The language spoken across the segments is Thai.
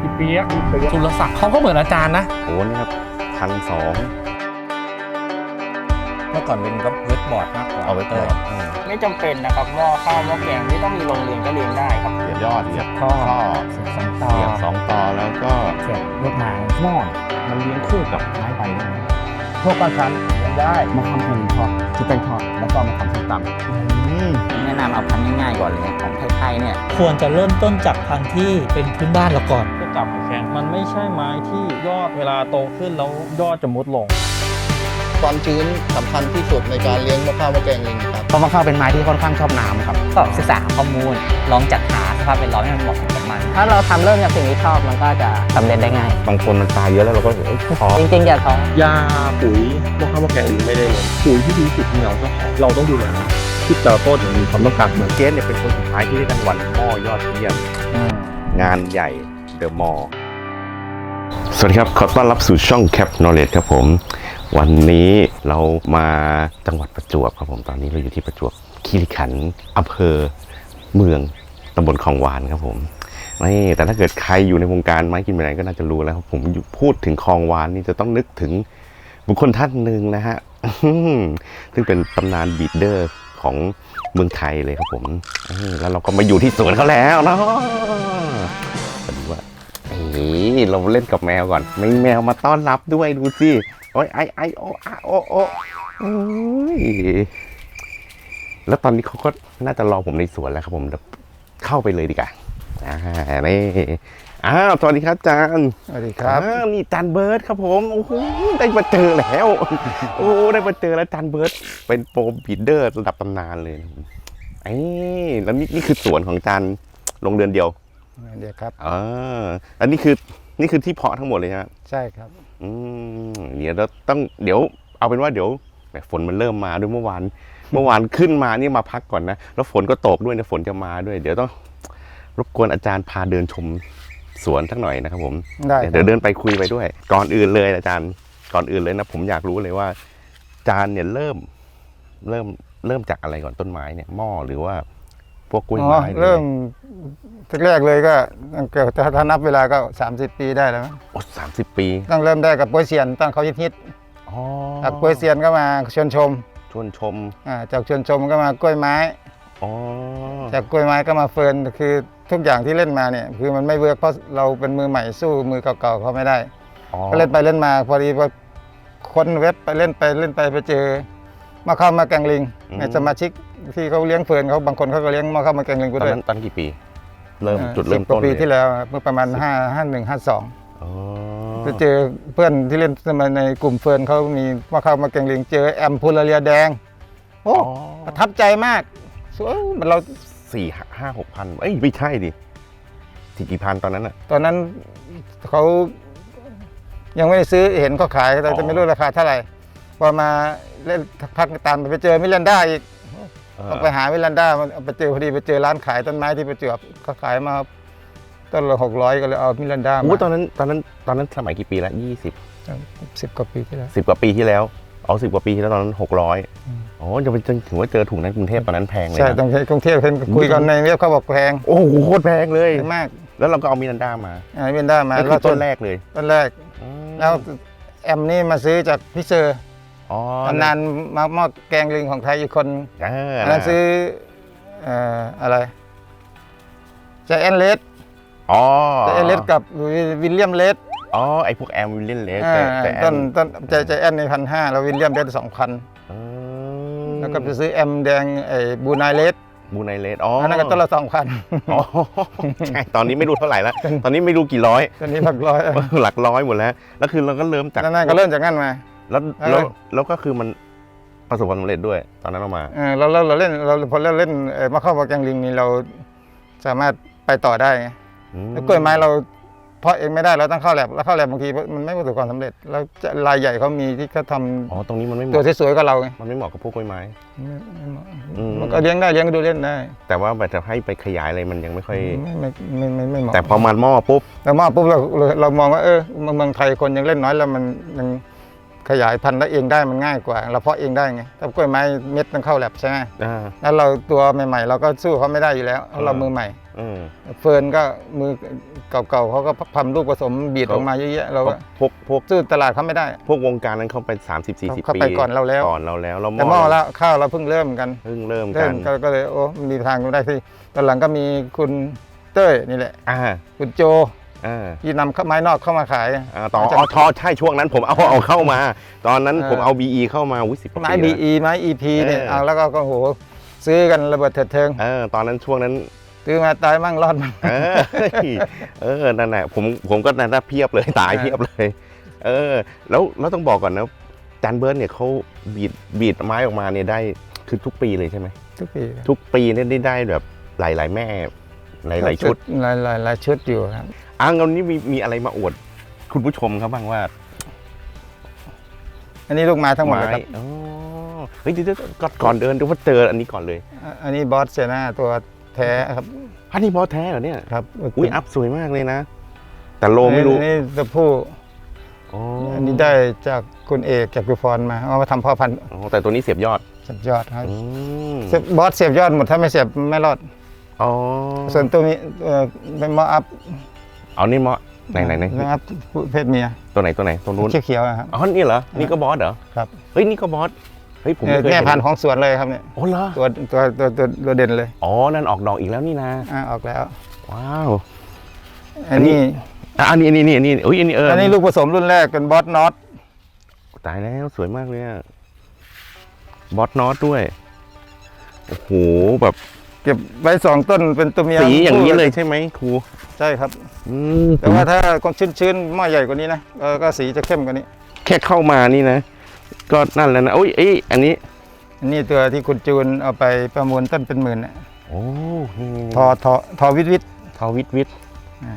พี่เปียกสุรศักดิ์เขาก็เหมือนอาจารย์นะโอ้นี่ครับพันสองเมื่อก่อนเป็นก็เวทบอร์ดมากกว่าเอาไว้ก่อนเออไม่จำเป็นนะครับหม้อข้าวหม้อแกงไม่ต้องมีโรงเรียนก็เรียนได้ครับเสียบยอดเสียบข้อข้อเสียบสองต่อเสียบสองต่อแล้วก็เสียบลูกหมางหม้อมันเลี้ยงคู่กับไม้ใบได้ไหมพวกปลาชั้นยังได้มาทำเป็นทอ ดที่เป็นทอดแล้วก็มาทำส้มตำแนะนำเอาพันง่ายๆก่อนเลยของไทยๆเนี่ยควรจะเริ่มต้นจากพันธุ์ที่เป็นพื้นบ้านเราก่อน ก็จับแข็งมันไม่ใช่ไม้ที่ยอดเวลาโตขึ้นแล้วยอดจะมุดลง ความชื้นสำคัญที่สุดในการเลี้ยงมะพร้าวมะแกงลิงครับเพราะมะพร้าวเป็นไม้ที่ค่อนข้างชอบน้ำครับก็ศึกษาข้อมูลลองจัดหาส ภาพแวดล้อมให้มันเหมาะสมกับมัน ถ้าเราทำเริ่มจากสิ่งที่ชอบมันก็จะสำเร็จได้ง่าย บางคนมันตายเยอะแล้วเราก็เอ้ยท้อจริงๆอย่าท้อยาปุ๋ยมะพร้าวมะแกงลิงไม่ได้เลยปุ๋ยที่ดีที่สุดของเราเจ้าของเราต้องดูแลที่แต่ละต้นมีความต้องการเหมือนเจนเนี่ยเป็นคนสุดท้ายที่ได้รางวัลหม้อยอดเยี่ยมงานใหญ่เดอะมอลสวัสดีครับ ขอต้อนรับสู่ช่อง Cap Knowledge ครับผม วันนี้เรามาจังหวัดประจวบครับผม ตอนนี้เราอยู่ที่ประจวบคีรีขันธ์อำเภอเมือง ตำบลคลองวานครับผมนี่แต่ถ้าเกิดใครอยู่ในวงการไม้กินแมลงก็น่าจะรู้แล้วครับผมพูดถึงคลองวานนี่จะต้องนึกถึงบุคคลท่านหนึ่งนะฮะซึ่งเป็นตำนานบีดเดอร์ของเมืองไทยเลยครับผมแล้วเราก็มาอยู่ที่สวนเขาแล้วเนาะมาดูว่าเอ้ยเราเล่นกับแมวก่อนมีแมวมาต้อนรับด้วยดูสิโอ้ยไอไอโออะโอโอโอ้ยแล้วตอนนี้เขาก็น่าจะรอผมในสวนแล้วครับผม เดี๋ยวเข้าไปเลยดีกว่าอ่านี่อ้าวสวัสดีครับอาจารย์สวัสดีครับอ่านี่จานเบิร์ดครับผมโอ้โหได้มาเจอแล้ว โอ้ได้มาเจอแล้วจานเบิร์ดเป็นโปรบีดเดอร์ระดับตำนานเลยไอ้ยแล้วนี่นี่คือสวนของจานลงเดือนเดียวเดี๋ยวครับอ่าอันนี้คือนี่คือที่เพาะทั้งหมดเลยครับใช่ครับ อืมเดี๋ยวเราต้องเดี๋ยวเอาเป็นว่าเดี๋ยวแหมฝนมันเริ่มมาด้วยเมื่อวาน เมื่อวานขึ้นมานี่มาพักก่อนนะ แล้วฝนก็ตกด้วยนะฝนจะมาด้วย เดี๋ยวต้องรบกวนอาจารย์พาเดินชมสวนสักหน่อยนะครับผมได้เดี๋ยวเดินไปคุยไปด้วย ก่อนอื่นเลยอาจารย์ก่อนอื่นเลยนะ ผมอยากรู้เลยว่าจานเนี่ยเริ่ม เริ่มเริ่มจากอะไรก่อนต้นไม้เนี่ยหม้อหรือว่า พวกกล้วยอ๋อไม้หอเริ่มแรกๆเลยก็ตั้งแต่ถ้าถ้านับเวลาก็ 30 ปีได้แล้วมั้งโอ้สามสิบปีต้องเริ่มได้กับโปวยเซียนตั้งเขาฮิตอ๋อๆจากโปวยเซียนก็มาชวนชม ชวนชมอ่าจากชวนชมก็มากล้วยไม้ อ๋อจากกล้วยไม้ก็มาเฟิร์นคือทุกอย่างที่เล่นมาเนี่ยคือมันไม่เวิร์กเพราะเราเป็นมือใหม่สู้มือเก่าๆเขาไม่ได้ก็เล่นไปเล่นมาพอดีพอคนเว็บไปเล่นไปเล่นไปไปเจอมาเข้ามาแกงลิง ในสมาชิกที่เขาเลี้ยงเฟิร์นเขาบางคนเขาก็เลี้ยงมาเข้ามาแกงลิงกูตด้วยนั้นตอนกี่ปี เริ่มจุดเริ่มต้นกว่ปีเลยที่แล้วครับเมื่อประมาณ5 5 1 5 2 ไปเจอเพื่อนที่เล่นสมัยในกลุ่มเฟิร์นเขามีมาเข้ามาแกงลิงเจอแอมพูลาเรียแดง โอ้อ๋อประทับใจมากสวยเหมันเราสี่ห้าหกพันเอ้ยไม่ใช่ดิสี่กี่พันตอนนั้นอะ ตอนนั้นเขายังไม่ได้ซื้อเห็นเขาขายแต่อ๋อจะไม่รู้ราคาเท่าไหร่พอมาเล่นพักตามไปเจอมิลันด้าอีกเออต้องไปหามิลันด้ามันไปเจอพอดีไปเจอร้านขายต้นไม้ที่ประจวบเขาขายมา ต้นละหกร้อยก็เลยเอามิลันด้าโอ้มาตอนนั้นตอนนั้นตอนนั้นสมัยกี่ปีแล้วยี่สิบสิบกว่าปีที่แล้ว สิบกว่าปีที่แล้วเอาสิบกว่าปีที่แล้วตอนนั้นหกร้อยอืม อ๋อจะเป็นถือว่าเจอถุงนั้นกรุงเทพตอนนั้นแพงเลยใช่ตรนะงกรุงเทพเห็นคุยกันในเว็บเขาบอกแพงโอ้โหโคตรแพงเลย แพงมากแล้วเราก็เอามิรันดามาอ่ามิลันด้ามานั่นคือต้นแรกเลยต้นแรก แล้วแอมนี่มาซื้อจากพี่เซอร์อ๋อตำนานมาหม้อแกงลิงของไทยอีกคนอ่าอันนั้นซื้อเอ่ออะไรใจแอนเลส อ๋อใจแอนเลสกับวิลเลียมเลสอ๋อไอพวกแอมวิลเลนเลสอ่าแต่แต่แอต้นมต้นใจใจแอนในพันห้าแล้ววิลเลียมเลสสองพันอืมแล้วก็ไปซื้อแอมแดงไอ้บูนายเลสบูไนเลสอ๋ออัอันนั้นก็ต้นละสองพันอ๋อใช่ตอนนี้ไม่รู้เท่าไหร่แล้ว ตอนนี้ไม่รู้กี่ร้อย ตอนนี้พักร้อย หลักร้อยหมดแล้ว แล้วคือเราก็เริ่มจากนั่นๆก็เริ่มจากนั่นมา แล้วแล้แล้ววแล้วก็คือมันประสบความสำเร็จด้วย ตอนนั้นเรามาเออเราเราเราเล่นเราพอเราเล่นเอ่อมาเข้ามาแกงลิงนี่เราสามารถไปต่อได้ไงอืม แล้วกล้วยไม้เราเพาะเองไม่ได้เราต้องเข้าแลบแล้วเข้าแลบบางทีมันไม่ประสบความสำเร็จ แล้วจะรายใหญ่เขามีที่เขาทอ๋อตรงนี้มันไม่เหำตัวมาะสวยๆกับเราไงมันไม่เหมาะกับพวกกล้วยไม้ ไม่ไม่เหมาะอืม มันก็เลี้ยงได้เลี้ยงก็ดูเล่นได้แต่ว่าแบบจะให้ไปขยายอะไรมันยังไม่ค่อย ไม่ไม่ไม่ไม่ไม่เหมาะแต่พอมันหม้อปุ๊บแต่มาปุ๊บเราเราเรามองว่าเออเมืองเมืองไทยคนยังเล่นน้อยแล้วมันยัง ขยายพันธุ์ได้เองได้มันง่ายกว่า เราเพาะเองได้ไงถ้ากล้วยไม้เม็ดต้องเข้าแลบใช่ไหมอ่า แล้วเราตัวใหม่ๆ เราก็สู้เขาไม่ได้อยู่แล้วเพราะเรามือใหม่อเออเฟิร์นก็มือเก่าๆเขาก็ทำลูกผสมบีดออกมาเยอะแยะเราก็พวกพวกซื้อตลาดเขาไม่ได้ พวกวงการนั้นเขาไป 30 40เขาปีไปก่อนเราแล้ว ก่อนเราแล้วเราแต่หม้อแล้วข้าวเราเพิ่งเริ่มกันเพิ่งเริ่มกัเริ่นมก็ก็เลยโอ้มีทางได้ที่ตอนหลังก็มีคุณเต้ยนี่แหละ อ่า คุณโจอ่า ที่นำเข้าไม้นอกเข้ามาขายอ่าต่ออ๋อทอใช่ช่วงนั้นผมเอาเอาเข้ามา ตอนนั้นเออผมเอา BE เข้ามาวิสิบไม้บีอีไม้อีพีเนี่ยเออเอาแล้วก็ก็โหซื้อกันระเบิดเถิดเทิงเออตอนนั้นช่วงนั้นซื้อมาตายมั่งรอดมั่งเออเออนั่นแหละผมผมก็นั่นนะเพียบเลยตายเออเพียบเลย เออ แล้วแล้วต้องบอกก่อนนะจันเบิร์นเนี่ยเขาบีดบีดไม้ออกมาเนี่ยได้คือทุกปีเลยใช่ไหมทุกปี ทุกปีเนี่ยได้ได้แบบหลาย ๆ แม่ หลายๆชุดหลายหลายหลายชุดอยู่ครับอะงั้นนี้มีมีอะไรมาอวด คุณผู้ชมครับบ้างว่า อันนี้ลูกไม้ทั้งหมดเลยครับอ๋อเฮ้ยเดี๋ยวๆก่อนก่อนเดินดูว่าเจออันนี้ก่อนเลยอะอันนี้บอสเซนาตัวแท้ครับอันนี้บอสแท้เหรอเนี่ยครับอุ้ยอัพสวยมากเลยนะ แต่โลไม่รู้อันนี้ตัวผู้อ๋ออันนี้ได้จากคุณเอกจากกุฟรมาเอามาทำพ่อพันธุ์อ๋อแต่ตัวนี้เสียบยอดเสียบยอดครับอืมเสียบบอสเสียบยอดหมดถ้าไม่เสียบไม่รอด อ๋อส่วนตัวนี้เอ่อเป็นมออัพเอานี่เหมาะไหนไหนไหนมออัพเพศเมียตัวไหนตัวไหนตัวนู้นเขียวๆอะครับอ๋อนี่เหรอนี่ก็บอสเหรอครับเฮ้ยนี่ก็บอสเฮ้ยผมเนี่ยไม่เคยแม่เห็นพันธุ์ของสวนเลยครับเนี่ยโอ้เหรอตัวตัวตัวตัวตัวเด่นเลยอ๋อนั่นออกดอกอีกแล้วนี่นะอ่าออกแล้ว ว้าวอันนี้อะอันนี้อันนี้อันนี้อุ้ยอันนี้เอออัอันนี้ลูกผสมรุ่นแรกเป็นบอสน็อตตายแล้วสวยมากเลยอะบอสนอตด้วยโอ้โหแบบเก็บไว้สองต้นเป็นตัวเมียสีอย่างนี้เลยใช่ไหมครูใช่ครับอืมแต่ว่าถ้าคนชื้นๆหม้อใหญ่กว่านี้นะเออก็สีจะเข้มกว่านี้ แค่เข้ามานี่นะ ก็นั่นแล้วนะโอ้ยเอ้ยอันนี้ อันนี้ตัวที่คุณจูนเอาไปประมูลต้นเป็นหมื่นน่ะโอ้นี่ทอทอทอวิทวิททอวิทวิทอ่า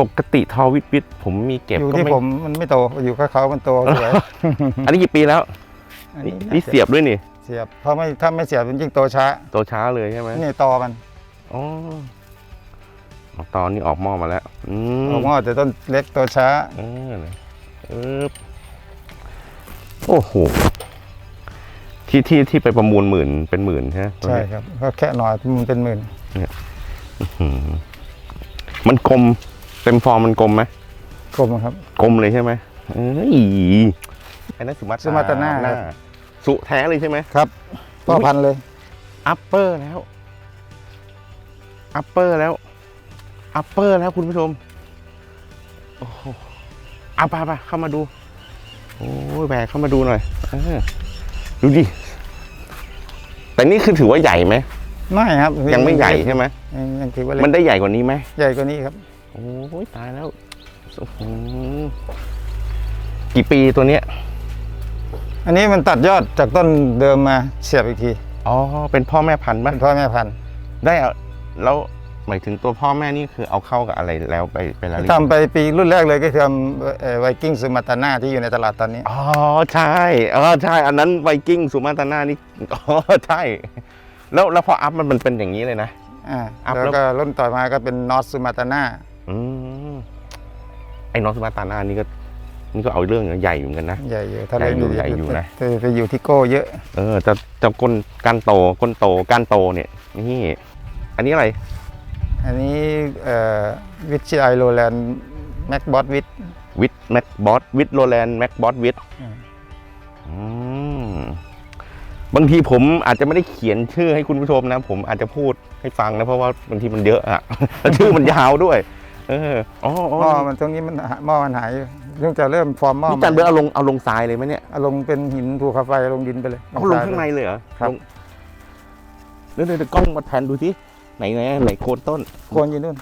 ปกติทอวิทวิทผมมีเก็บอยู่ก็ที่ไม่ผมมันไม่โตอยู่กับเขามันโตสวยอันนี้กี่ปีแล้ว อันนี่นี้นี่เสียบด้วยนี่ เสียบเพราะไม่ถ้าไม่เสียบมันยิ่งโตช้าโตช้าเลยใช่ไหมนี่ตอมันอ๋ออ๋อตอนนี้ออกหม้อมาแล้วอืมออกมาแต่ต้นเล็กโตช้าเออนะเออโอ้โหที่ที่ที่ไปประมูลหมื่นเป็นหมื่นใช่ไหมใช่ครับก็แค่หน่อยมันเป็นหมื่นอืมมันกลมเต็มฟอร์มมันกลมไหมกลมครับ กลมเลยใช่ไหมเอ้ยไอ้นั่นสุมาตราสุมาตราหน้าหน้า สุแท้เลยใช่ไหมครับพ่อพันธุ์เลยอัปเปอร์แล้วอัปเปอร์แล้วอัปเปอร์แล้วคุณผู้ชมโอ้โหเอาไปไปเข้ามาดู โอ้ยแบกเข้ามาดูหน่อยเออดูดิแต่นี่คือถือว่าใหญ่ไหมไม่ครับ ยังไม่ใหญ่ใช่ไหมยังยังถือว่าเล็กมันได้ใหญ่กว่านี้ไหมใหญ่กว่านี้ครับ โอ้ยตายแล้วโอ้โหกี่ปีตัวเนี้ย อันนี้มันตัดยอดจากต้นเดิมมาเสียบอีกทีอ๋อเป็นพ่อแม่พันธุ์ไหมเป็นพ่อแม่พันธุ์ได้เอาแล้วหมายถึงตัวพ่อแม่นี่คือเอาเข้ากับอะไรแล้วไปไปแล้วหรือยังทำไปปีรุ่นแรกเลยก็คือทำไวกิ้งซูมาตาน่าที่อยู่ในตลาดตอนนี้ อ๋อใช่อ๋อใช่ อันนั้นไวกิ้งสุมาตราน่านี่อ๋อใช่แล้วแล้วพออัพมันมันเป็นอย่างนี้เลยนะ อ่าอัพแล้ว แล้วก็รุ่นต่อมาก็เป็นนอตซูมาตาน่าอืมไอ้น้องสุมาตราน่านี่ก็ นี่ก็เอาเรื่องใหญ่อยู่เหมือนกันนะ ใหญ่อยู่ถ้าใหญ่เล่นอยู่ใหญ่อยู่นะแต่ไปอยู่ที่โก้เยอะ เออจะจะก้นก้านโตก้นโตก้านโตเนี่ยนี่ อันนี้อะไร อันนี้วิชไอโรแลนด์แม็กบอสวิทวิทแม็กบอสวิทโรแลนด์แม็กบอสวิทอืมอืมบางทีผมอาจจะไม่ได้เขียนชื่อให้คุณผู้ชมนะ ผมอาจจะพูดให้ฟังนะเพราะว่าบางทีมันเยอะอะแล้วชื่อมันยาวด้วย เอออ๋ออ๋อหม้อมันตรงนี้มันหาหม้อมันหายอ ยู่เพิ่งจะเริ่มฟอร์มหม้อนี่จันเบอร์เอาลงเอาลงทรายเลยไหมเนี่ยเอาลงเป็นหินภูเขาไฟลงดินไปเลยเอาลงข้างในเลยเหรอครับเดี๋ยวเดี๋ยวกล้องมาแทนดูสิไหนไหนไหนโคนต้นโคนอยู่นู่น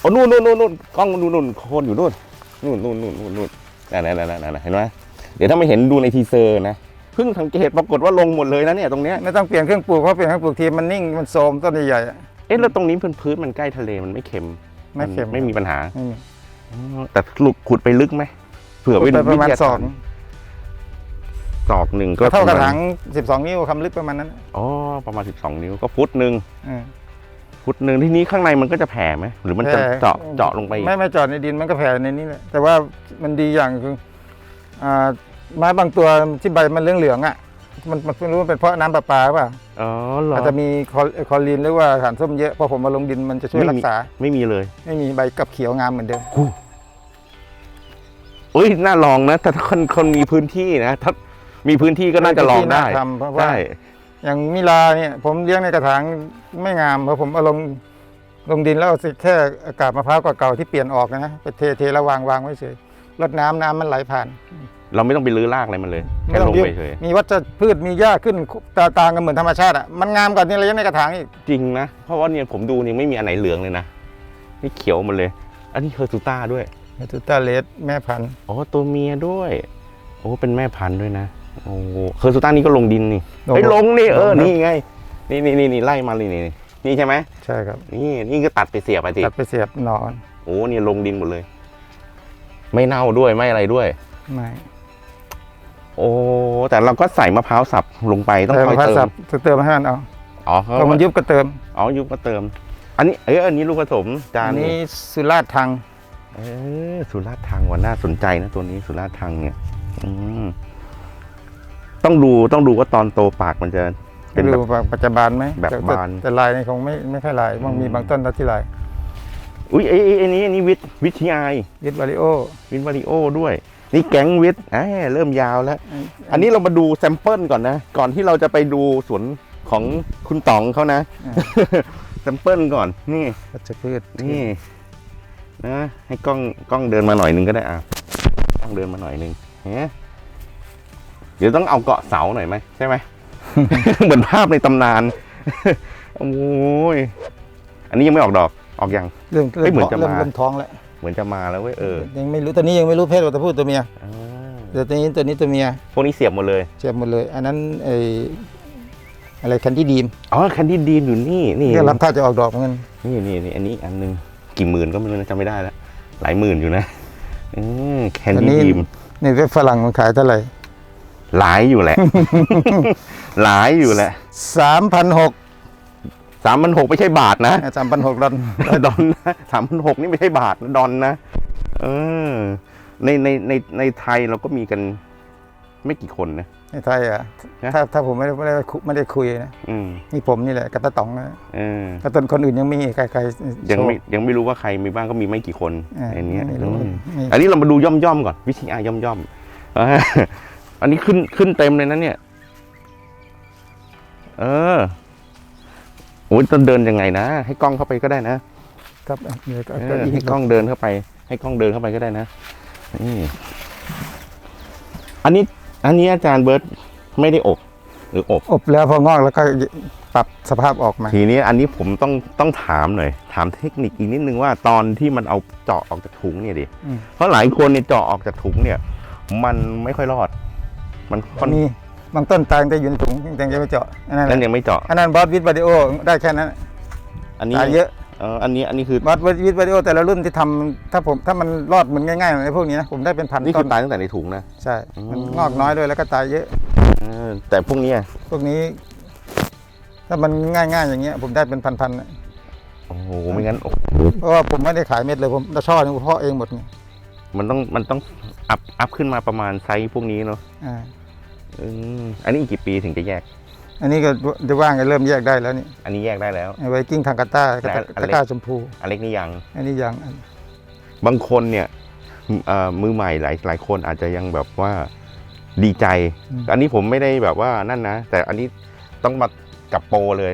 โอ้นู่นนู่นนู่นนู่นกล้องนู่นนู่นโคนอยู่นู่นนู่นนู่นนู่นนู่นนู่นนั่นนั่นนั่นนะเห็นไหมเดี๋ยวถ้าไม่เห็นดูในทีเซอร์นะเพิ่งสังเกตปรากฏว่าลงหมดเลยนะเนี่ยตรงเนี้ยไม่ต้องเปลี่ยนเครื่องปลูกเพราะเปลี่ยนเครื่องปลูกทีมันนิ่งมันโทมต้นใหญ่ๆเอ๊ะแล้วตรงนี้พื้นพื้นมันใกล้ทะเลมันไม่เค็มไม่เค็มไม่มีปัญหาไม่มี แต่ลุกขุดไปลึกไหมเผื่อไปไปดูประมาณวิทยสศอสงตร์ศอกหนึ่งก็ก็เท่ากับประมณถัง12นิ้วความลึกประมาณนั้นอ๋อประมาณ12นิ้วก็ฟุตหนึ่งเออฟุตหนึ่งที่นี้ข้างในมันก็จะแผ่ไหมหรือมันจะแผ่เจาะเจาะลงไปอีกไม่ไม่เจาะในดินมันก็แผ่ในนี้แหละแต่ว่ามันดีอย่างคืออ่าไม้บางตัวที่ใบมันเหลืองๆอะ มันมันไม่รู้ว่าเป็นเพราะน้ำประปาหรือเปล่าอ๋อเหรออาจจะมีคอลคอลีนหรือว่าสารส้มเยอะพอผมมาลงดินมันจะช่วยไม่รัมีกษา ไม่มีเลย ไม่มีใบกับเขียวงามเหมือนเดิมอุ้ยน่าลองนะแต่ถ้าคนคนมีพื้นที่นะถ้ามีพื้นที่ก็น่าจะลองได้ที่น่าทำเพราะว่าใช่อย่างมิลาเนี่ย ผมเลี้ยงในกระถางไม่งามเพราะผมเอาลงลงดินแล้วเอาแค่อากาศมะพร้าวเก่าๆที่เปลี่ยนออกนะไปเทเทแล้ววางวางไว้เฉยรดน้ำน้ำมันไหลผ่าน เราไม่ต้องไปรื้อรากอะไรมันเลยแค่ต้ลองงยุ่ไปเฉยมีวัชพืชมีหญ้าขึ้นตาตางกันเหมือนธรรมชาติอะมันงามกว่านี่เลี้ยงในกระถางอีกจริงนะเพราะว่าเนี่ยผมดูเนี่ยไม่มีอันไหนเหลืองเลยนะนี่เขียวหมดเลย อันนี้เฮอร์ซูต้าด้วยตูตาเลสแม่พันธุ์อ๋อตัวเมียด้วยโอ้เป็นแม่พันธุ์ด้วยนะโอ้เฮอร์ซูต้านี่ก็ลงดินนี่เฮ้ยลงนี่เออนี่ไงนี่นี่นี่นี่ไล่มาเลยนี่นี่นี่ใช่ไหมใช่ครับนี่นี่ก็ตัดไปเสียบไปสิตัดไปเสียบหนอนโอ้เนี่ยลงดินหมดเลย ไม่เน่าด้วยไม่อะไรด้วยไม่ โอ้แต่เราก็ใส่มะพร้าวสับลงไปต้องแต่คอยพัเติสัมบเติมให้มันเอาอ๋อพอมันยุบก็เติมอ๋อยุบก็เติม อันนี้เอ้ยอันนี้ลูกผสมจาอันนนี้สุราษฎร์ทางเออสุราษฎร์ทางว่าน่าสนใจนะตัวนี้สุราษฎร์ทางเนี่ยอืมต้องดูต้องดูว่าตอนโตปากมันจะเป็นดูแบบปัจจุบันไหมแบบแต่บานแต่ลายนี่คงไม่ไม่ค่อยลายบางมีบางต้นที่ลายอุ้ยไอ้ไอ้ไอ้นี้อันนี้วิทย์วิทยายยิดวาริโอวิทวาริโอด้วย นี่แก๊งวิทย์อ่าเริ่มยาวแล้ว อันนี้เรามาดูแซมเปิลก่อนนะ ก่อนที่เราจะไปดูสวนของคุณต๋องเขานะแซมเปิลก่อน นี่วัชพืชนี่นะ ให้กล้องกล้องเดินมาหน่อยหนึงก็ได้อะกล้องเดินมาหน่อยหนึงเฮ้เดี๋ยวต้องเอาเกาะเสาหน่อยไหมใช่ไหมเหมือนภาพในตำนานโอ้ยอันนี้ยังไม่ออกดอกออกยังเริ่มเฮ้ยเหมือนจะเริ่มมาเริ่มท้องแล้ว เหมือนจะมาแล้วเว้ยเออยังไม่รู้ตอนนี้ยังไม่รู้เพศว่าตัวผู้ตัวเมียอ่าแต่ตัวนี้ตัวนี้ตัวเมียพวกนี้เสียบหมดเลยเจ็บหมดเลย อันนั้นไออะไรคันที่ดีมอ๋อแคนดี้ดีนอยู่นี่นี่เนี่ยรับท่าจะออกดอกเหมือนกันนี่นี่นี่อันนี้อีกอันหนึงกี่หมื่นก็ไม่รู้นะจำไม่ได้แล้วหลายหมื่นอยู่นะอืมแคนดี้ดีมในเว็บฝรั่งมันขายเท่าไหร่หลายอยู่แหละ หลายอยู่แหละสามพันหก สามพันหกไม่ใช่บาทนะสามพันหกดอลดอนนะสามพันหกนี่ไม่ใช่บาทนะดอนนะเออในในในในไทยเราก็มีกันไม่กี่คนนะในไทยอะนะถ้าถ้าผมไม่ได้ไม่ได้คุไม่ได้คุยนะอืมนี่ผมนี่แหละกับตาต๋องนะเออถ้าต้นคนอื่นยังไม่มีใครใครยังไม่โชว์ยังไม่รู้ว่าใครมีบ้างก็มีไม่กี่คนอ่าอันเนี้ยไม่รู้อืมไม่อันนี้เรามาดูย่อมย่อมๆก่อน วิทยาย่อมย่อมๆอ่าอันนี้ขึ้นขึ้นเต็มเลยนะเนี่ย เออ โอ้ยต้องเดินยังไงนะ ให้กล้องเข้าไปก็ได้นะครับเดี๋ยวก็เอก็ออีกให้กล้องเดินเข้าไป ให้กล้องเดินเข้าไปก็ได้นะนี่อันนี้ อันนี้อาจารย์เบิร์ตไม่ได้อบ หรืออบ อบแล้วพองอกแล้วก็ปรับสภาพออกมาทีนี้อันนี้ผมต้องต้องถามหน่อย ถามเทคนิคอีกนิดนึงว่าตอนที่มันเอาเจาะออกจากถุงเนี่ยดิอืมเพราะหลายคนเนี่ยเจาะออกจากถุงเนี่ย มันไม่ค่อยรอด มันค่อนมี บางต้นตายแต่อยู่ในถุงยังจะไม่เจาะอันนั้นนั่นแหละยังไม่เจาะ อันนั้นบอสวิดวิดีโอได้แค่นั้นอันนี้ตายเยอะเอออันนี้อันนี้คือบอสวิดวิดีโอแต่ละรุ่นที่ทำถ้าผมถ้ามันรอดเหมือนง่ายๆในพวกนี้นะผมได้เป็นพันนี่ต้คือนตายตั้งแต่ในถุงนะ ใช่อืมมันงอกน้อยด้วยแล้วก็ตายเยอะ เออแต่พวกเนี้ยพวกนี้ ถ้ามันง่ายๆอย่างเงี้ย ผมได้เป็นพันๆน่ะโอ้โหไม่งั้นโอ้โหเพราะว่าผมไม่ได้ขายเม็ดเลยผมตะช่อนี่ผมเพาะเองหมดไงมันต้องมันต้องอัพอัพขึ้นมาประมาณไซส์พวกนี้เนาะอ่า อืมอันนี้อีกกี่ปีถึงจะแยก อันนี้ก็จะว่างก็เริ่มแยกได้แล้วนี่อันนี้แยกได้แล้วไอ้ไวกิ้งทางกาต้าและอันเล็กตะกร้าชมพู อันเล็กนี่ยัง อันนี้ยังอันบางคนเนี่ยเอ่อมือใหม่หลายหลายคนอาจจะยังแบบว่าดีใจอันนี้ผมไม่ได้แบบว่านั่นนะ แต่อันนี้ต้องมากับโปรเลย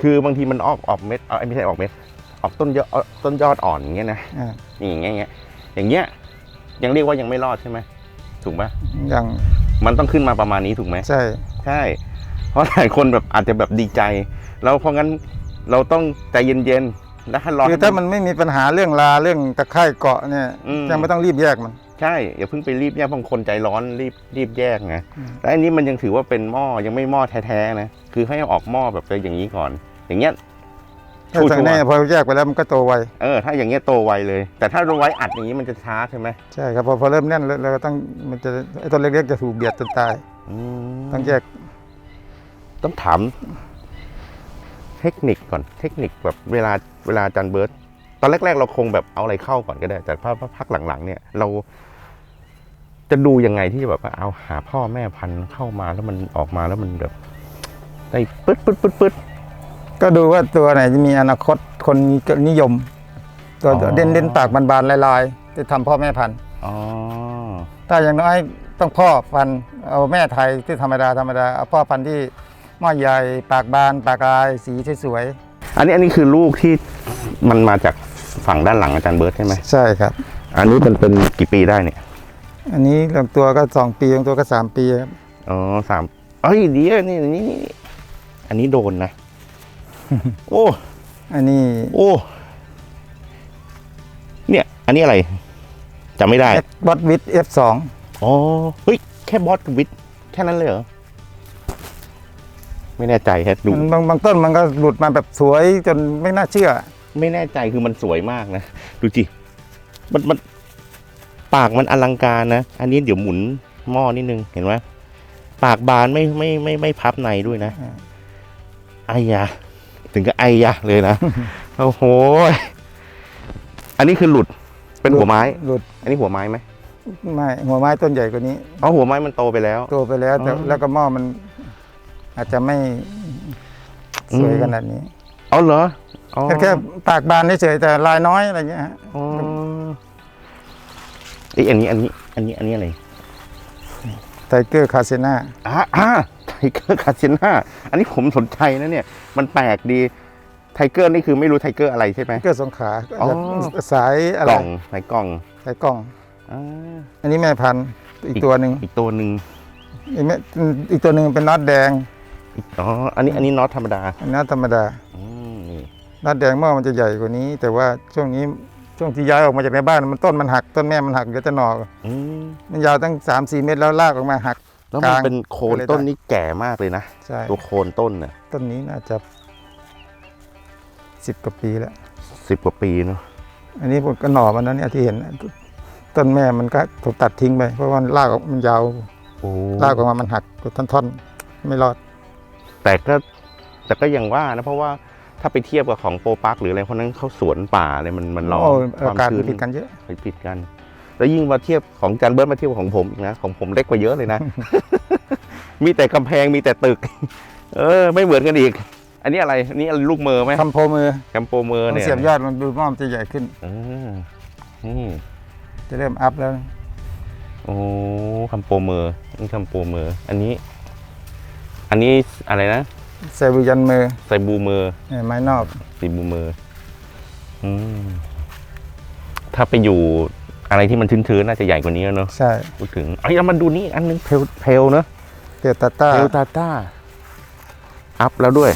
คือบางทีมันออกออกเม็ดเอาไม่ใช่ออกเม็ด ออกต้นยอดต้นยอดอ่อนอย่างเงี้ยนะอ่านี่อย่างเงี้ยอย่างเงี้ยอย่างเงี้ยยังเรียกว่ายังไม่รอดใช่ไหมถูกปะยัง มันต้องขึ้นมาประมาณนี้ถูกไหมใช่ใช่ เพราะหลายคนแบบอาจจะแบบดีใจ แล้วเพราะงั้นเราต้องใจเย็นๆแล้วให้รอคือให้ถ้ามัมันนไม่มีปัญหาเรื่องลาเรื่องตะไคร่เกาะเนี่ยอืมยังไม่ต้องรีบแยกมัน ใช่อย่าเพิ่งไปรีบแยกบางคนใจร้อนรีบรีบแยกไงอืมแต่อันนี้มันยังถือว่าเป็นหม้อยังไม่หม้อแท้ๆนะคือให้เอาออกหม้อแบบเป็นอย่างนี้ก่อน อย่างเงี้ย ถ้าชัวจากร์นี้พอแยกไปแล้วมันก็โตไวๆเออถ้าอย่างเงี้ยโตไวเลย แต่ถ้าเราไว้อัดอย่างนี้มันจะช้าใช่ไหมใช่ครับพอพอเริ่มแน่นแล้วเราก็ต้องมันจะไอ้ต้นเล็กๆจะถูกเบียดจนตายอืมต้องแยก ต้องถาม เทคนิคก่อนเทคนิคแบบเวลาเวลาอาจันเบิร์ตตอนแรก ๆ เราคงแบบเอาอะไรเข้าก่อนก็ได้ แต่พักพักหลังๆ เนี่ยเราจจะดูยังไงที่แบบว่าเอาหาพ่อแม่พันธุ์เข้ามาแล้วมันออกมาแล้วมันแบบได้ปึ๊ดปึ๊ดปึ๊ดปึ๊ด ก็ดูว่าตัวไหนจะมีอนาคตคนนิยม ตัวอ๋อเด่นเด่นๆปากบานๆลายๆจะทำพ่อแม่พันธุ์อ๋อถ้าอย่างน้อยต้องพ่อพันธุ์เอาแม่ไทยที่ธรรมดาธรรมดาเอาพ่อพันธุ์ที่หม้อใหญ่ปากบานปากลายสีสวยอันนี้อันนี้คือลูกที่มันมาจากฝั่งด้านหลังอาจารย์เบิร์ตใช่ไหมๆใช่ครับ อันนี้เป็นเป็นกี่ปีได้เนี่ย อันนี้บางตัวก็สองปีบางตัวก็สามปีครับอ๋อสามเอ้ยเดียวนี่นี่นี่อันนี้โดนนะ โอ้ อันนี้โอ้ เนี่ย อันนี้อะไรจำไม่ได้ บอสวิทเอฟสองอ๋อ เฮ้ย แค่บอสกับวิทย์แค่นั้นเลยเหรอ ไม่แน่ใจแฮะดูบางบางต้นมันก็หลุดมาแบบสวยจนไม่น่าเชื่อ ไม่แน่ใจคือมันสวยมากนะ ดูจิมันมันปากมันอลังการนะ อันนี้เดี๋ยวหมุนหม้อนิดนึง เห็นไหมปากบานไม่ไม่ไม่ไม่พับในด้วยนะอ่า ไอ้ยา ถึงกับไอ้ยาเลยนะโอ้โหอันนี้คือหลุดเป็นหัวไม้ หลุด อันนี้หัวไม้ไหมไม่หัวไม้ต้นใหญ่กว่านี้อ๋อหัวไม้มันโตไปแล้ว โตไปแล้วแต่อ๋อแล้วก็หม้อมันอาจจะไม่สวยอืมขนาดนี้เอาเหรออ๋อแค่แค่ปากบานเฉยๆแต่ลายน้อยอะไรเงี้ยฮะอ๋อเอยอันนี้อันนี้ อันนี้อันนี้อะไรไทเกอร์คาเซน่าอ่าอ่าไท เกอร์คาเซน่าอันนี้ผมสนใจนะเนี่ย มันแปลกดีไทเกอร์นี่คือไม่รู้ไทเกอร์อะไรใช่ไหมไทเกอร์สงขลาอ๋อจากสายอะไรกล่องไหนกล่องสายกล่อง อ่าอันนี้แม่พันธุ์อีกตัวหนึ่งอีกตัวหนึ่งอีกแม่อีกตัวหนึ่งเป็นน็อตแดงอ๋ออันนี้อันนี้น็อตธรรมดาอันน็อตธรรมดาอืมนี่น็อตแดงหม้อมันจะใหญ่กว่านี้ แต่ว่าช่วงนี้ช่วงที่ย้ายออกมาจากในบ้านมันต้นมันหักต้นแม่มันหักเหลือแต่หนอกอืมมันยาวตั้ง3 4 เมตรแล้วลากออกมาหัก แล้วมันกลางเป็นโคนก็เลยต้นได้นี่แก่มากเลยนะใช่ตัวโคนต้นน่ะต้นนี้น่าจะสิบกว่าปีแล้วสิบกว่าปีเนาะอันนี้ผมก็หน่อมันนะเนี่ยที่เห็น ต้นแม่มันก็ถูกตัดทิ้งไป เพราะว่าลากออกมันยาวโอ้ลากออกมามันหักเป็นท่อนๆไม่รอด แต่ก็แต่ก็ยังว่านะเพราะว่าถ้าไปเทียบกับของโปรปักหรืออะไรเพราะนั้นเขาสวนป่าเลยมันมันร้อนโอ้ควาอามกาศชื้มันนผิดกันเยอะไปผิดกัน แล้วยิ่งมาเทียบของจันเบิร์ตมาเทียบกับของผมอีกนะของผมเล็กกว่าเยอะเลยนะ มีแต่กำแพงมีแต่ตึก เออ ไม่เหมือนกันอีก อันนี้อะไรอันนี้อะไรลูกเมอร์ไหมคำโพมือแคมโปเมอร์มันเนี่ยเสียบยอดมันดูหม้อมนจะใหญ่ขึ้นเออนี่ จะเริ่มอัพแล้ว โอ้คัมโปเมอร์นี่คัมโปเมอร์อันนี้ อันนี้อะไรนะเซบูยันมือไซบูเมอร์เนี่ยไม้นอกซีบูเมอร์อืมถ้าไปอยู่ อะไรที่มันชื้นๆน่าจะใหญ่กว่านี้แล้วเนอะใช่พูดถึงไอ้ยแล้วมันดูนี่อันนึงเพลเพลเนอะเปียตาต้าเพลตาต้าอัพแล้วด้วย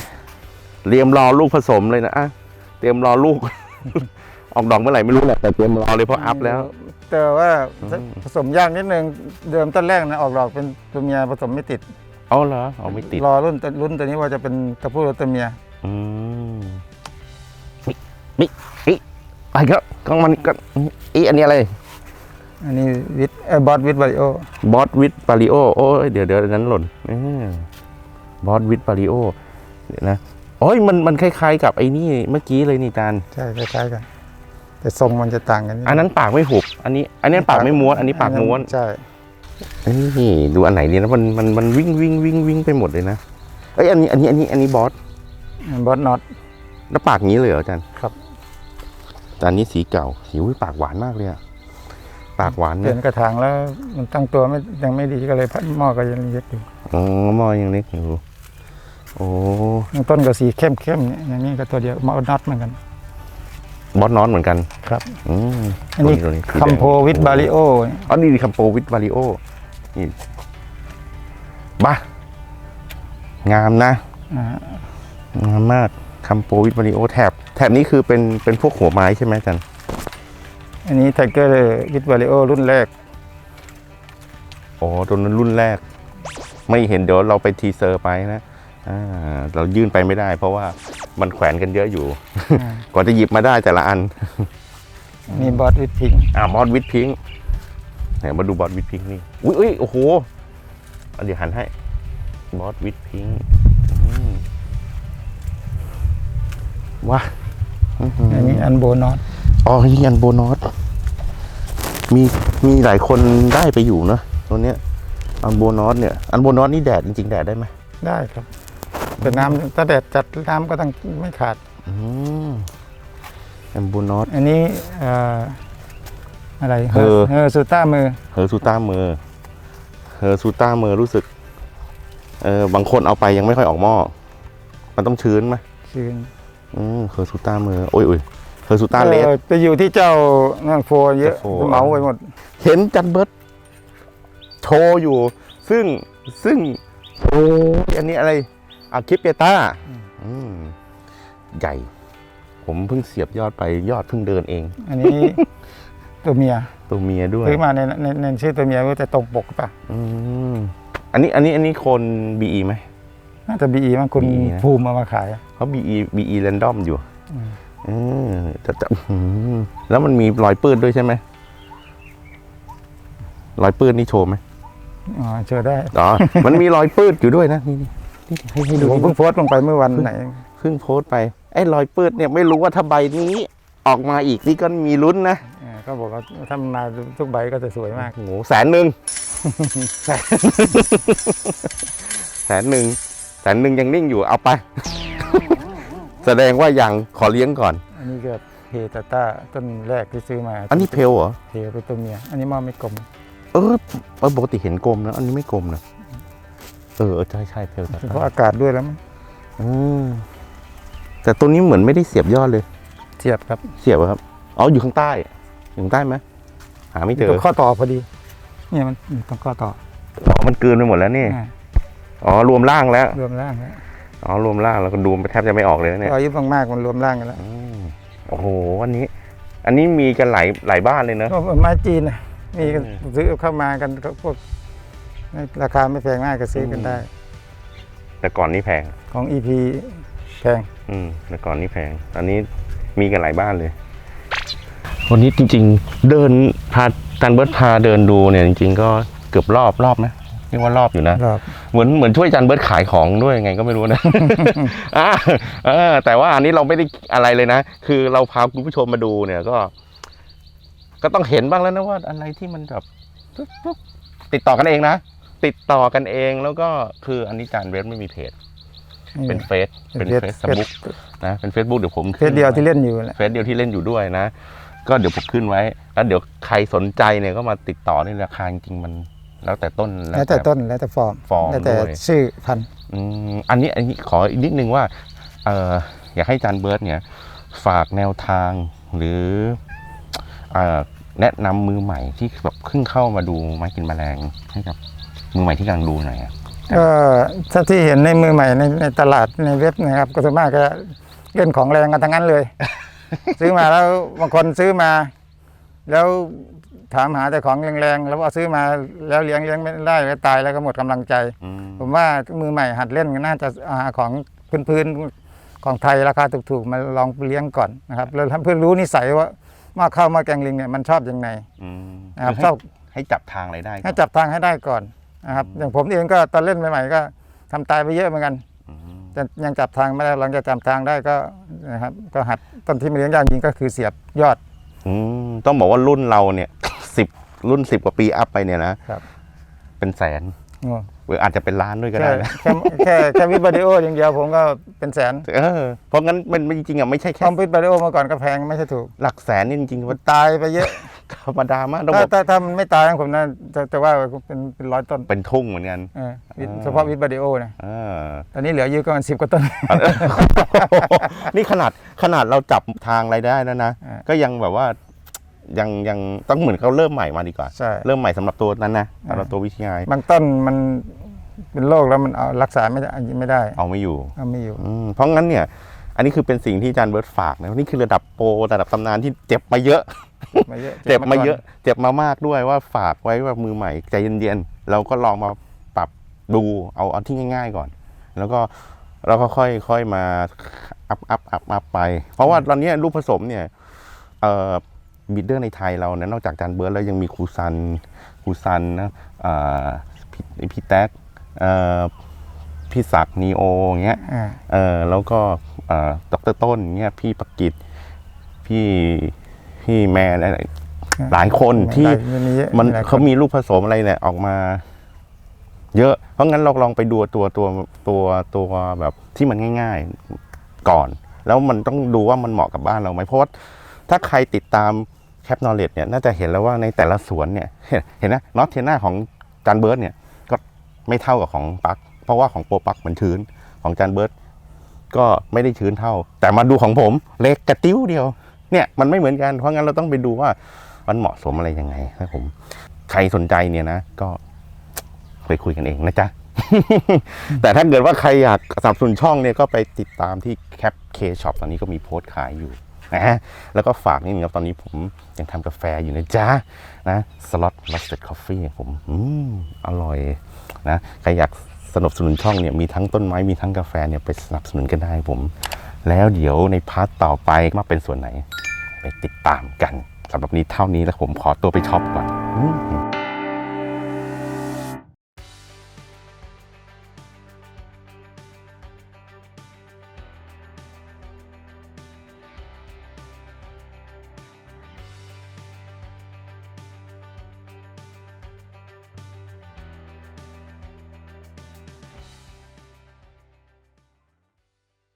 เตรียมรอลูกผสมเลยนะอะเตรียมรอลูก ออกดอกเมื่อไหร่ไม่รู้แหละแต่เตรียมรอเลยเพราะอัพแล้ว แต่ว่าอืมผสมยากนิดนึงเดิมต้นแรกนะออกดอกเป็นตัวเมียผสมไม่ติดเอาเหรอเอาไม่ติดรอรุ่นรุ่นตัวนี้ว่าจะเป็นตัวผู้หรือตัวเมียอืมมิมิไปครับกล้องมันก็อีอันนี้อะไร อันนี้วิทเอ่อบอสวิทบาริโอบอสวิดปาริโอโอ้ยเดี๋ยวเดี๋ยวอันนั้นหล่นบอสวิดปาริโอเดี๋ยวนะโอ้ยมันมันคล้ายๆกับไอ้นี่เมื่อกี้เลยนี่ตาลใช่คล้ายๆกัน แต่ทรงมันจะต่างกันดอันนั้นปากไม่หุบ อันนี้ อันนี้ปากไม่ม้วน อันนี้ปากม้วนใช่นี่ดูอันไหนดีนะมันมันมันวิ่งวิ่งวิ่งวิ่งไปหมดเลยนะเอ้ยอันนี้อันนี้อันนี้อันนี้บอสบอสน็อตแล้วปากนี้เลยเหรออาจารย์ครับแต่อันนี้สีเก่าหิวปากหวานมากเลยอะ ปากหวานเปเนี่ลี่ยยนกระถางแล้วมันตั้งตัวไม่ยังไม่ดีก็เลยพัดหม้อก็ยังเล็กอยู่อ๋อหมอยังเล็กอยู่ โอ้ยังต้นก็สีเข้มเข้มๆเนี่ยอย่างนี้ก็ตัวเดียวมอน็อตเหมือนกันบอสนอนเหมือนกัน ครับ อืมอันนี้ตัวตัวสีแดงคัมโพวิทบาริโออ๋อนี่คัมโปวิทวาริโอนี่บ้างามนะ อ่างามมากคัมโปวิทวาริโอแถบแถบนี้คือเป็นเป็นพวกหัวไม้ใช่ไหมอาจารย์ อันนี้ไทเกอร์วิทบาริโอรุ่นแรก อ๋อตัวนั้นรุ่นแรก ไม่เห็นเดี๋ยวเราไปทีเซอร์ไปนะอ่าเรายื่นไปไม่ได้ เพราะว่ามันแขวนกันเยอะอยู่อ่ากว่าจะหยิบมาได้แต่ละอัน มีบอสวิทพิงอ่าบอสวิทพิงค์ไหนมาดูบอสวิทพิงค์นี่ อุ้ยอุ้ยโอ้โหเอาเดี๋ยวหันให้บอสวิทพิงค์อืมว้าอื้อหืออันนี้อันโบนอต อ๋อนี่อันโบนอสมีมีหลายคนได้ไปอยู่นะตัวเนี้ย อันโบนอสเนี่ย อันโบนอสนี่แดดจริงๆแดดได้ไหมได้ครับ แต่น้ำถ้าแดดจัดน้ำก็ต้องไม่ขาดอืมอันโบนอส อันนี้เอ่ออะไรเออเออสูต้ามือเฮอร์ซูต้าเมอร์เฮอร์ซูต้าเมอร์รู้สึก เออบางคนเอาไปยังไม่ค่อยออกหม้อ มันต้องชื้นไหมชื้นอืมเฮอร์ซูต้าเมอร์โอ้ยโอ้ย เฮอร์ซูต้าเลสออไปอยู่ที่เจ้านั่นโฟเยอะ โฟ เหมาไปหมด เห็นจันเบิร์ตโชว์อยู่ ซึ่งซึ่งโอ้ยอันนี้อะไรอาคิปเปต้าอืมใหญ่ ผมเพิ่งเสียบยอดไปยอดเพิ่งเดินเอง อันนี้ ตัวเมียตัวเมียด้วยซื้อมาในในในชื่อตัวเมียว่าจะตรงปกป่ะ อืมอันนี้อันนี้อันนี้คนบีอีไหม น่าจะบีอีมั้งคุณ BE นะ ภูมิเอามาขาย เขาบีอีบีอีแรนดอมอยู่ อืม อืมจะจะอืมแล้วมันมีรอยปื้ดด้วยใช่ไหมรอยปื้ดนี่โชว์ไหมอ๋อเจอได้อ๋อมันมีรอยปื้ดอยู่ด้วยนะนี่นี่นี่ให้ให้ดูผมนี่เพิ่งโพสต์ลงไปเมื่อวันไหนเพิ่งโพสต์ไปไอ้รอยปื้ดเนี่ยไม่รู้ว่าถ้าใบนี้ออกมาอีกนี่ก็มีลุ้นนะเออเขาบอกว่าถ้ามันมาทุกใบก็จะสวยมากโอ้โหแสนหนึ่งแสนแสนหนึ่งแสนหนึ่งยังนิ่งอยู่เอาไป แสดงว่ายังขอเลี้ยงก่อน อันนี้ก็เพตาต้าต้นแรกที่ซื้อมาอันนี้เพลเหรอ เพเป็นตัวเมีย อันนี้มอไม่กลมเออเออปกติเห็นกลมนะ อันนี้ไม่กลมนะ เออเออใช่ใช่เพลแต่เพราะอากาศด้วยแล้วมั้งอืมแต่ตัวนี้เหมือนไม่ได้เสียบยอดเลยเทียบครับเสียบเหรอครับ อ๋ออยู่ข้างใต้อยู่ข้างใต้ไหมหาไม่เจอตัวข้อต่อพอดี เนี่ยมันอยู่ตรงข้อต่ออ๋อมันเกินไปหมดแล้วนี่ อ่าอ๋อรวมร่างแล้ว รวมร่างแล้ว อ๋อรวมร่างแล้วก็ดูมันแทบจะไม่ออกเลยนะเนี่ย อายุมากๆมันรวมร่างกันแล้วอืมโอ้โหอันนี้ อันนี้มีกันหลายหลายบ้านเลยเนอะ ก็ไม้จีนน่ะมีกันอืม ซื้อเข้ามากันก็พวกราคาไม่แพงมากก็ซื้อกันได้ แต่ก่อนนี้แพง ของ EP แพง อืมแต่ก่อนนี้แพงตอนนี้มีกันหลายบ้านเลย วันนี้จริง ๆ เดินพาจันเบิร์ตพาเดินดูเนี่ยจริง ๆ ก็เกือบรอบรอบไหมเรียกว่ารอบอยู่นะครับเหมือนเหมือนช่วยจันเบิร์ตขายของด้วยไงก็ไม่รู้นะ อ่าเออแต่ว่าอันนี้เราไม่ได้อะไรเลยนะ คือเราพาคุณผู้ชมมาดูเนี่ยก็ ก็ต้องเห็นบ้างแล้วนะว่าอะไรที่มันแบบปุ๊บปุ๊บติดต่อกันเองนะ ติดต่อกันเองแล้วก็คืออันนี้จานเบิร์ตไม่มีเพจ เป็นเฟซเป็นเฟซบุ๊กนะเป็นเฟซบุ๊กเดี๋ยวผมเฟสเดียวที่เล่นอยู่แหละเฟซเดียวที่เล่นอยู่ด้วยนะก็เดี๋ยวผมขึ้นไว้ แล้วเดี๋ยวใครสนใจเนี่ยก็มาติดต่อในราคาจริงๆมัน แล้วแต่ต้นแล้วแต่ต้นแล้วแต่ฟอร์มฟอร์มแล้วแต่ด้วยชื่อพันธุ์อืมอันนี้อันนี้ขออีกนิดนึงว่าเอออยากให้จานเบิร์ตเนี่ยฝากแนวทางหรือเออแนะนำมือใหม่ที่แบบเพิ่งเข้ามาดูไม้กินแมลงให้กับมือใหม่ที่กำลังดูหน่อยอะก็ถ้าที่เห็นในมือใหม่ในในตลาดในเว็บนะครับ ก็ส่วนมากก็เล่นของแรงกันทั้งนั้นเลย ซื้อมาแล้วบางคนซื้อมา แล้ว ถามหาแต่ของแรงๆแล้วพอซื้อมาแล้วเลี้ยงเลี้ยงไม่ได้แล้วตายแล้วก็หมดกำลังใจอืมผมว่ามือใหม่หัดเล่นก็น่าจะหาของพื้นๆของไทยราคาถูกๆมาลองเลี้ยงก่อนนะครับแล้วเพื่อรู้นิสัยว่ามาเข้ามาแกงลิงเนี่ยมันชอบยังไงอืมนะครับให้ชอบให้จับทางอะไรได้ก่อนให้จับทางให้ได้ก่อนนะครับอย่างผมเองก็ตอนเล่นใหม่ๆก็ทำตายไปเยอะเหมือนกันอืมแต่ยังจับทางไม่ได้หลังจากจับทางได้ก็นะครับก็หัดต้นที่มาเลี้ยงยากจริงก็คือเสียบยอดอืมต้องบอกว่ารุ่นเราเนี่ย สิบรุ่นสิบกว่าปีอัพไปเนี่ยนะครับ เป็นแสนโอ้หรืออาจจะเป็นล้านด้วยก็แค่ได้นะแค่แค่แค่วิดบาริโออย่างเดียวผมก็เป็นแสนเออเพราะงั้นมันมันจริงๆอะไม่ใช่คแค่อมพิวบาริโอมาก่อนก็แพงไม่ใช่ถูกหลักแสนนี่จริงๆว่าตายไปเยอะ ธรรมดามากต้องถ้าบอกถ้าถ้ามันไม่ตายของผมนะจะจะว่าเป็นเป็นร้อยต้นเป็นทุ่งเหมือนกันเออวิดอ่าเฉพาะวิดบาริโอนะเออ ตอนนี้เหลืออยู่ก็ประมาณสิบกว่าต้น นี่ขนาดขนาดเราจับทางอะไรได้แล้วนะ อ่า ก็ยังแบบว่า ยังยังต้องเหมือนเขาเริ่มใหม่มาดีกว่า ใช่ เริ่มใหม่สำหรับตัวนั้นนะอ่าสำหรับตัววิทยาบางต้นมันเป็นโรคแล้วมันเอารักษาไม่ได้ไม่ได้เอาไม่อยู่เอาไม่อยู่ อืมเพราะงั้นเนี่ย อันนี้คือเป็นสิ่งที่อาจารย์เบิร์ตฝากนะนี่คือระดับโปรระดับตำนานที่เจ็บมาเยอะ มาเยอะเจ็บมาเยอะก่เจ็บมามากด้วยว่าฝากไว้ว่ามือใหม่ใจเย็นๆ เราก็ลองมาปรับดูเอาเอาที่ง่าย ๆก่อน แล้วก็เราก็ค่อยค่อยมาอัพอัพอัพอัพไป เพราะว่าตอนเนี้ยลูกผสมเนี่ยเอ่อ บิดเดอร์ในไทยเราเนี่ยนอกจากจานเบิร์ดแล้วยังมีครูซันครูซันนะเอ่อพี่พี่แท็กเอ่อพี่ศักดิ์นีโออย่างเงี้ยอ่าเออแล้วก็เอ่อดรต้นเงี้ยพี่ประกิตพี่พี่แมนอะไรหลายคนที่มันมีเยอะมันหลายคเขามีลูกผสมอะไรเนี่ยออกมา เยอะ เพราะงั้นเราลองไปดูตัวตัวตัวตัวแบบที่มันง่าย ๆก่อน แล้วมันต้องดูว่ามันเหมาะกับบ้านเราไหมเพราะว่าถ้าใครติดตาม แคปนอเล e เนี่ยน่าจะเห็นแล้วว่าในแต่ละสวนเนี่ยเห็นนะน็อตเทน่าของจานเบิร์ดเนี่ยก็ไม่เท่ากับของปัก เพราะว่าของโปรปักมันชื้นของจานเบิร์ดก็ไม่ได้ชื้นเท่า แต่มาดูของผมเล็กกระติ้วเดียวเนี่ยมันไม่เหมือนกันเพราะงั้นเราต้องไปดูว่ามันเหมาะสมอะไรยังไงนะผมใครสนใจเนี่ยนะก็ไปคุยกันเองนะจ๊ะ แต่ถ้าเกิดว่าใครอยากสับสุนช่องเนี่ยก็ไปติดตามที่แคปเคช็อปตอนนี้ก็มีโพสต์ขายอยู่ นะฮะแล้วก็ฝากนิดนึงครับตอนนี้ผมยังทำกาแฟอยู่นะจ๊ะนะสล็อตลัสเต d คอฟฟี่ผมอืมอร่อยนะใครอยากสนับสนุนช่องเนี่ยมีทั้งต้นไม้มีทั้งกาแฟเนี่ยไปสนับสนุนกันได้ผม แล้วเดี๋ยวในพาร์ทต่อไปมาเป็นส่วนไหน ไปติดตามกันสำหรับนี้เท่านี้แล้วผมขอตัวไปช็อปก่อน